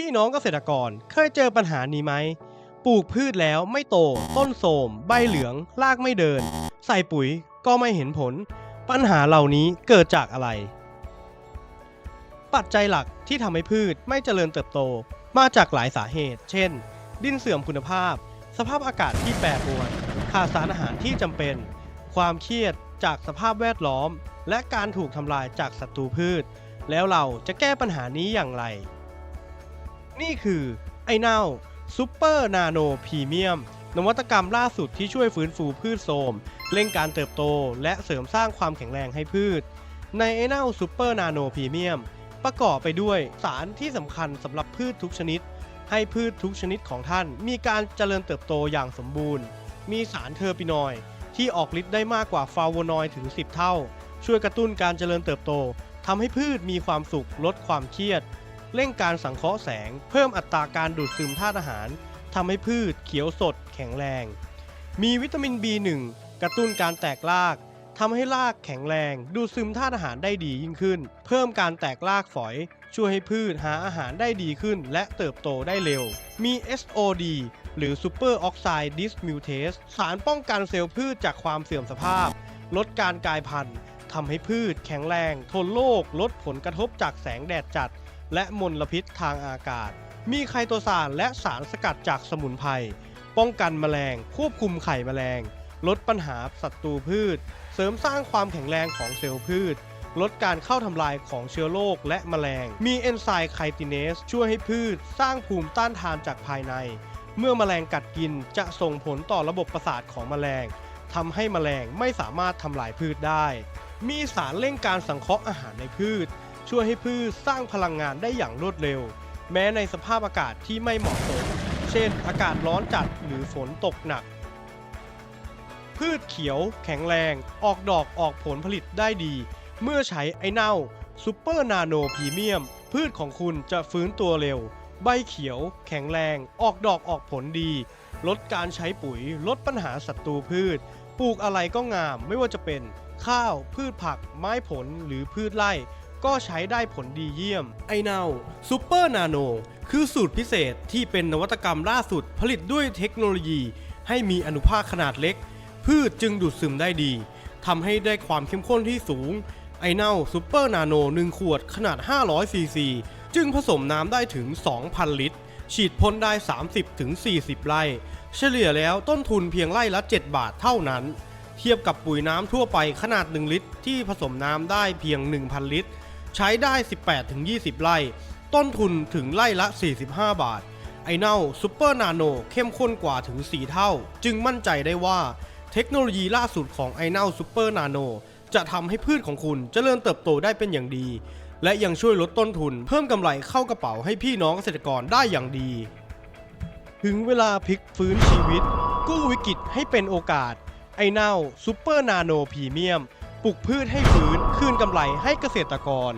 พี่น้องเกษตรกรเคยเจอปัญหานี้ไหม ปลูกพืชแล้วไม่โต ต้นโทรมใบเหลือง รากไม่เดิน ใส่ปุ๋ยก็ไม่เห็นผล ปัญหาเหล่านี้เกิดจากอะไร ปัจจัยหลักที่ทำให้พืชไม่เจริญเติบโต มาจากหลายสาเหตุ เช่น ดินเสื่อมคุณภาพ สภาพอากาศที่แปรปรวน ขาดสารอาหารที่จำเป็น ความเครียดจากสภาพแวดล้อม และการถูกทำลายจากศัตรูพืช แล้วเราจะแก้ปัญหานี้อย่างไร นี่คือไอเน่าซูเปอร์นาโนพรีเมียมนวัตกรรมล่าสุดที่ช่วยฟื้นฟูพืชโทมเร่งการเติบโต และเสริมสร้างความแข็งแรงให้พืช ในไอเน่าซูเปอร์นาโนพรีเมียมประกอบไปด้วยสารที่สำคัญสำหรับพืชทุกชนิด ให้พืชทุกชนิดของท่าน มีการเจริญเติบโตอย่างสมบูรณ์ มีสารเทอร์ปินอยด์ที่ออกฤทธิ์ได้มากกว่าฟาโวนอยด์ถึง 10 เท่า ช่วยกระตุ้นการเจริญเติบโตทำให้พืชมีความสุขลดความเครียด เร่งการสังเคราะห์แสง เพิ่มอัตราการดูดซึมธาตุอาหารทำให้พืชเขียวสดแข็งแรง มีวิตามิน B1 กระตุ้นการแตกรากทำให้รากแข็งแรง ดูดซึมธาตุอาหารได้ดียิ่งขึ้น เพิ่มการแตกรากฝอย ช่วยให้พืชหาอาหารได้ดีขึ้น และเติบโตได้เร็ว มี SOD หรือ Super Oxide Dismutase สารป้องกันเซลล์พืชจากความเสื่อมสภาพ ลดการกลายพันธุ์ทำให้พืชแข็งแรง ทนโรคลดผลกระทบจากแสงแดดจัด และมลพิษทางอากาศ มีไคโตซานและสารสกัดจากสมุนไพร ป้องกันแมลง ควบคุมไข่แมลง ลดปัญหาศัตรูพืช เสริมสร้างความแข็งแรงของเซลล์พืช ลดการเข้าทำลายของเชื้อโรคและแมลง มีเอนไซม์ไคติเนสช่วยให้พืช สร้างภูมิต้านทานจากภายใน เมื่อแมลงกัดกินจะส่งผลต่อระบบประสาทของแมลงทำให้แมลงไม่สามารถทำลายพืชได้ มีสารเร่งการสังเคราะห์อาหารในพืช ช่วยให้พืชสร้างพลังงานได้อย่างรวดเร็ว แม้ในสภาพอากาศที่ไม่เหมาะสม เช่น อากาศร้อนจัดหรือฝนตกหนัก พืชเขียวแข็งแรง ออกดอกออกผลผลิตได้ดี เมื่อใช้ไอเน่าซูเปอร์นาโนพรีเมียม พืชของคุณจะฟื้นตัวเร็ว ใบเขียวแข็งแรง ออกดอกออกผลดี ลดการใช้ปุ๋ย ลดปัญหาศัตรูพืช ปลูกอะไรก็งามไม่ว่าจะเป็น ข้าว พืชผัก ไม้ผลหรือพืชไร่ ก็ใช้ได้ผลดีเยี่ยม ไอเน่าซูเปอร์นาโนคือสูตรพิเศษที่เป็นนวัตกรรมล่าสุดผลิตด้วยเทคโนโลยี ให้มีอนุภาคขนาดเล็ก พืชจึงดูดซึมได้ดีทำให้ได้ความเข้มข้นที่สูง ไอเน่าซูเปอร์นาโน1ขวดขนาด 500ซีซีจึงผสมน้ำได้ถึง 2,000 ลิตร ฉีดพ่นได้ 30-40 ไร่ เฉลี่ยแล้วต้นทุนเพียงไร่ละ 7 บาทเท่านั้น เทียบกับปุ๋ยน้ำทั่วไปขนาด 1 ลิตร ที่ผสมน้ำได้เพียง 1,000 ลิตร ใช้ได้ 18-20 ไร่ ต้นทุนถึงไร่ละ 45 บาท ไอเน่าซูเปอร์นาโนเข้มข้นกว่าถึง 4 เท่า จึงมั่นใจได้ว่าเทคโนโลยีล่าสุดของไอเน่าซูเปอร์นาโนจะทำให้พืชของคุณเจริญเติบโตได้เป็นอย่างดี และยังช่วยลดต้นทุน เพิ่มกำไรเข้ากระเป๋าให้พี่น้องเกษตรกรได้อย่างดี ถึงเวลาพลิกฟื้นชีวิต กู้วิกฤตให้เป็นโอกาส ไอเน่าซูเปอร์นาโนพรีเมียม ปลูกพืชให้ฟื้น คืนกำไรให้เกษตรกร